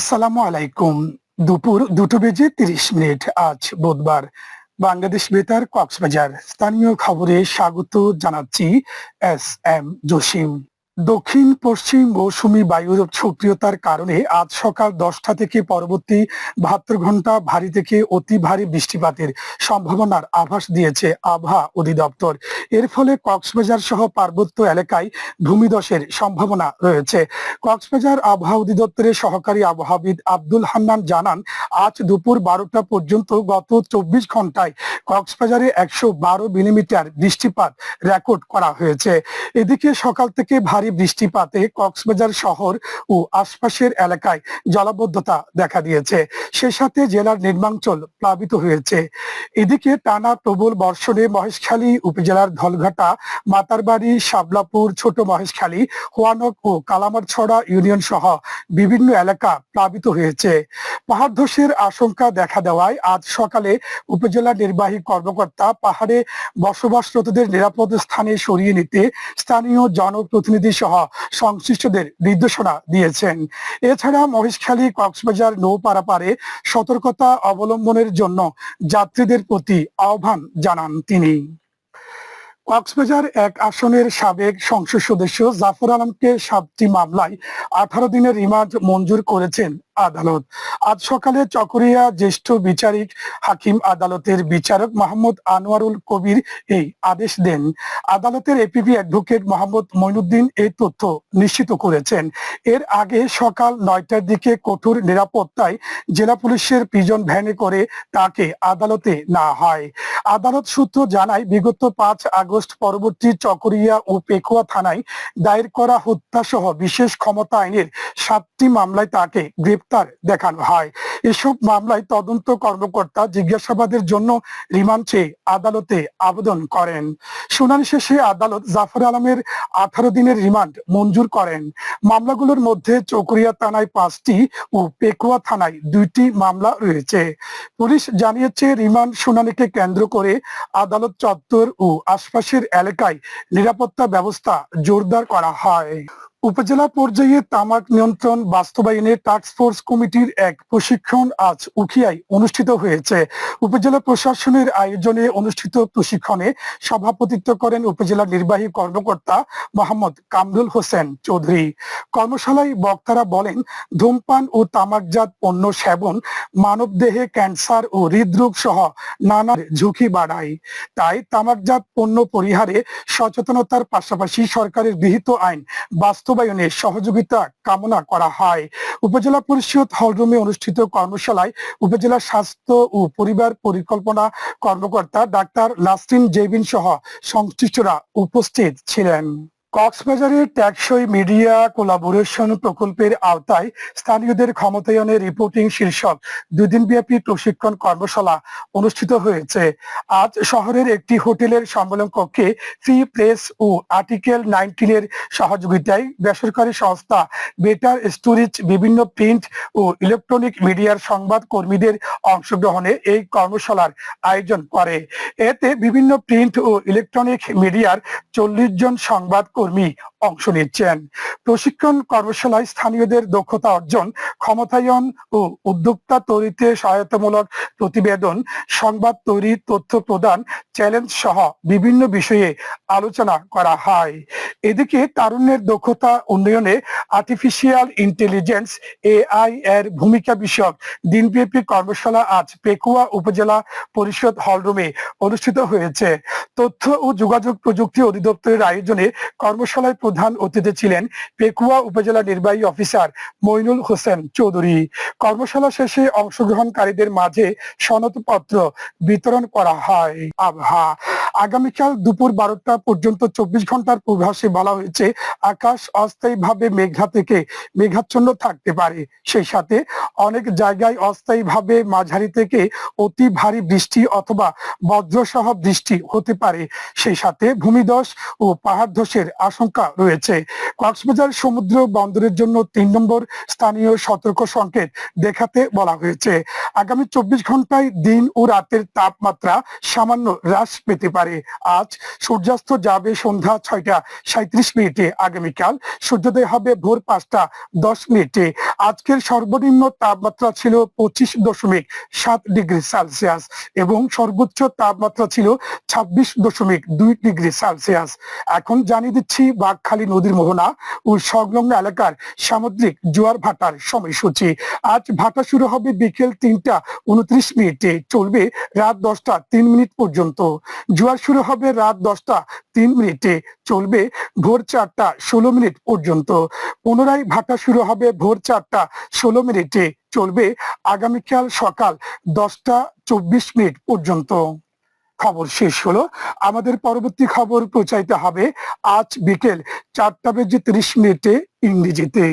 আসসালামু আলাইকুম। দুপুর দুটো বেজে তিরিশ মিনিট। আজ বুধবার। বাংলাদেশ বেতার কক্সবাজার। স্থানীয় খবরে স্বাগত জানাচ্ছি এস এম জসিম। দক্ষিণ পশ্চিম মৌসুমী বায়ুর সক্রিয়তার কারণে আজ সকাল দশটা থেকে পরবর্তী বাহাত্তর ঘণ্টা ভারী থেকে অতি ভারী বৃষ্টিপাতের সম্ভাবনার আভাস দিয়েছে আবহাওয়া অধিদপ্তর। এর ফলে কক্সবাজার সহ পার্বত্য এলাকায় ভূমিধসের সম্ভাবনা রয়েছে। কক্সবাজার আবহাওয়া অধিদপ্তরের সহকারী আবহাওয়াবিদ আব্দুল হান্নান জানান, আজ দুপুর বারোটা পর্যন্ত গত চব্বিশ ঘন্টায় কক্সবাজারে একশো বারো মিলিমিটার বৃষ্টিপাত রেকর্ড করা হয়েছে। এদিকে সকাল থেকে ভারী বৃষ্টিপাতে কক্সবাজার শহর ও আশপাশের এলাকায় জলাবদ্ধতা দেখা দিয়েছে। সে সাথে জেলার নির্মাঞ্চল প্লাবিত হয়েছে। এদিকে টানা প্রবল বর্ষণে মহেশখালী উপজেলার ধলঘাটা, মাতারবাড়ি শাবলাপুর ছোট মহেশখালী, হোয়ানক ও কালামারছড়া ইউনিয়ন সহ বিভিন্ন এলাকা প্লাবিত হয়েছে। পাহাড় ধসের আশঙ্কা দেখা দেওয়ায় আজ সকালে উপজেলা নির্বাহী কর্মকর্তা পাহাড়ে বসবাসরতদের নিরাপদ স্থানে সরিয়ে নিতে স্থানীয় জনপ্রতিনিধি সহ সংশ্লিষ্টদের নির্দেশনা দিয়েছেন। এছাড়া মহেশখালী, কক্সবাজার নৌ পারাপারে সতর্কতা অবলম্বনের জন্য যাত্রীদের প্রতি আহ্বান জানান তিনি। কক্সবাজার এক আসনের সাবেক সংসদ সদস্য জাফর আলমকে সাতটি মামলায় আঠারো দিনের রিমান্ড মঞ্জুর করেছেন আদালত। আজ সকালে চকরিয়া জ্যেষ্ঠ বিচারিক হাকিম আদালতের বিচারক মোহাম্মদ আনোয়ারুল কবির এই আদেশ দেন। আদালতের এপিপি অ্যাডভোকেট মোহাম্মদ মইনুদ্দিন এই তথ্য নিশ্চিত করেছেন। এর আগে সকাল নয়টার দিকে কঠোর নিরাপত্তায় জেলা পুলিশের পিজন ভ্যানে করে তাকে আদালতে না হয়। আদালত সূত্র জানায়, বিগত পাঁচ আগস্ট পরবর্তী চকরিয়া ও পেকুয়া থানায় দায়ের করা হত্যা সহ বিশেষ ক্ষমতা আইনের সাতটি মামলায় তাকে গ্রেপ্তার দেখানো হয়। এসব মামলায় তদন্ত কর্মকর্তা জিজ্ঞাসাবাদের জন্য রিমান্ড চেয়ে আদালতে আবেদন করেন। শুনানি শেষে আদালত জাফর আলমের আঠারো দিনের রিমান্ড মঞ্জুর করেন। মামলাগুলোর মধ্যে চকরিয়া থানায় পাঁচটি ও পেকুয়া থানায় দুইটি মামলা রয়েছে। পুলিশ জানিয়েছে, রিমান্ড শুনানিকে কেন্দ্র করে আদালত চত্বর ও আশপাশের এলাকায় নিরাপত্তা ব্যবস্থা জোরদার করা হয়। উপজেলা পর্যায়ে তামাক নিয়ন্ত্রণ বাস্তবায়নে টাস্কফোর্স কমিটির এক প্রশিক্ষণ আজ উখিয়ায় অনুষ্ঠিত হয়েছে। উপজেলা প্রশাসনের আয়োজনে অনুষ্ঠিত প্রশিক্ষণে সভাপতিত্ব করেন উপজেলা নির্বাহী কর্মকর্তা মোহাম্মদ কামরুল হোসেন চৌধুরী। কর্মশালায় বক্তারা বলেন, ধূমপান ও তামাকজাত পণ্য সেবন মানবদেহে ক্যান্সার ও হৃদরোগ সহ নানা ঝুঁকি বাড়ায়। তাই তামাকজাত পণ্য পরিহারে সচেতনতার পাশাপাশি সরকারের গৃহীত আইন বাস্তবায়নে সহযোগিতা কামনা করা হয়। উপজেলা পরিষদ হলরুমে অনুষ্ঠিত কর্মশালায় উপজেলা স্বাস্থ্য ও পরিবার পরিকল্পনা কর্মকর্তা ডাক্তার লাস্টিন জেবিন সহ সংশ্লিষ্টরা উপস্থিত ছিলেন। কক্সবাজারের ট্যাক্সই মিডিয়া কোলাবোরেশন প্রকল্পের আওতায় স্থানীয়দের ক্ষমতায়নে রিপোর্টিং শীর্ষক দুদিনব্যাপী প্রশিক্ষণ কর্মশালা অনুষ্ঠিত হয়েছে। আজ শহরের একটি হোটেলের সম্মেলন কক্ষে ফ্রি প্রেস ও আর্টিকেল নাইনটিনের সহযোগিতায় বেসরকারি সংস্থা বেটার স্টোরেজ বিভিন্ন প্রিন্ট ও ইলেকট্রনিক মিডিয়ার সংবাদ কর্মীদের অংশগ্রহণে এই কর্মশালার আয়োজন করে। এতে বিভিন্ন প্রিন্ট ও ইলেকট্রনিক মিডিয়ার চল্লিশ জন সংবাদ por mim. অংশ নিচ্ছেন। প্রশিক্ষণ কর্মশালায় স্থানীয়দের দক্ষতা অর্জন, ক্ষমতায়ন ও উদ্যোক্তা তৈরিতে সহায়তামূলক প্রতিবেদন, সংবাদ তৈরি তথ্য প্রদান, চ্যালেঞ্জ সহ বিভিন্ন বিষয়ে আলোচনা করা হয়। এদিকে তারুণ্যের দক্ষতা উন্নয়নে আর্টিফিশিয়াল ইন্টেলিজেন্স এআই এর ভূমিকা বিষয়ক দিনব্যাপী কর্মশালা আজ পেকুয়া উপজেলা পরিষদ হলরুমে অনুষ্ঠিত হয়েছে। তথ্য ও যোগাযোগ প্রযুক্তি অধিদপ্তরের আয়োজনে কর্মশালায় প্রধান অতিথি ছিলেন পেকুয়া উপজেলা নির্বাহী অফিসার মইনুল হোসেন চৌধুরী। কর্মশালা শেষে অংশগ্রহণকারীদের মাঝে সনদপত্র বিতরণ করা হয়। আবহাওয়া আগামীকাল দুপুর বারোটা পর্যন্ত চব্বিশ ঘণ্টার পূর্বাসে বলা হয়েছে, আকাশ অস্থায়ীভাবে মেঘা থেকে মেঘাচ্ছন্ন থাকতে পারে। সেই সাথে অনেক জায়গায় অস্থায়ীভাবে মাঝারি থেকে অতি ভারী বৃষ্টি অথবা বজ্রসহ বৃষ্টি হতে পারে। সেই সাথে ভূমিধস ও পাহাড় ধসের আশঙ্কা রয়েছে। কক্সবাজার সমুদ্র বন্দরের জন্য তিন নম্বর স্থানীয় সতর্ক সংকেত দেখাতে বলা হয়েছে। আগামী চব্বিশ ঘন্টায় দিন ও রাতের তাপমাত্রা সামান্য হ্রাস পেতে পারে আজ সূর্যাস্ত যাবে সন্ধ্যা ছয়টা সাঁত্রিশ মিনিটে আগামীকাল। সূর্যোদয় হবে ভোর পাঁচটা দশ মিনিটে। আজকের সর্বনিম্ন তাপমাত্রা ছিল পঁচিশ দশমিক সাত ডিগ্রি সেলসিয়াস এবং সর্বোচ্চ তাপমাত্রা ছিল ছাব্বিশ দশমিক দুই ডিগ্রি সেলসিয়াস। এখন জানিয়ে দিচ্ছি বাঘখালী নদীর মোহনা ও সংলগ্ন এলাকার সামুদ্রিক জোয়ার ভাটার সময়সূচি। আজ ভাটা শুরু হবে বিকেল তিনটা উনত্রিশ মিনিটে, চলবে রাত দশটা তিন মিনিট পর্যন্ত। জোয়ার শুরু হবে রাত দশটা, তিন মিনিটে চলবে ভোর চারটা ষোলো মিনিট পর্যন্ত। পুনরায় ভাটা শুরু হবে ভোর চারটা ষোলো মিনিটে চলবে আগামীকাল সকাল দশটা চব্বিশ মিনিট পর্যন্ত। খবর শেষ হলো। আমাদের পরবর্তী খবর প্রচারিত হবে আজ বিকেল চারটা বেজে তিরিশ মিনিটে ইংরেজিতে।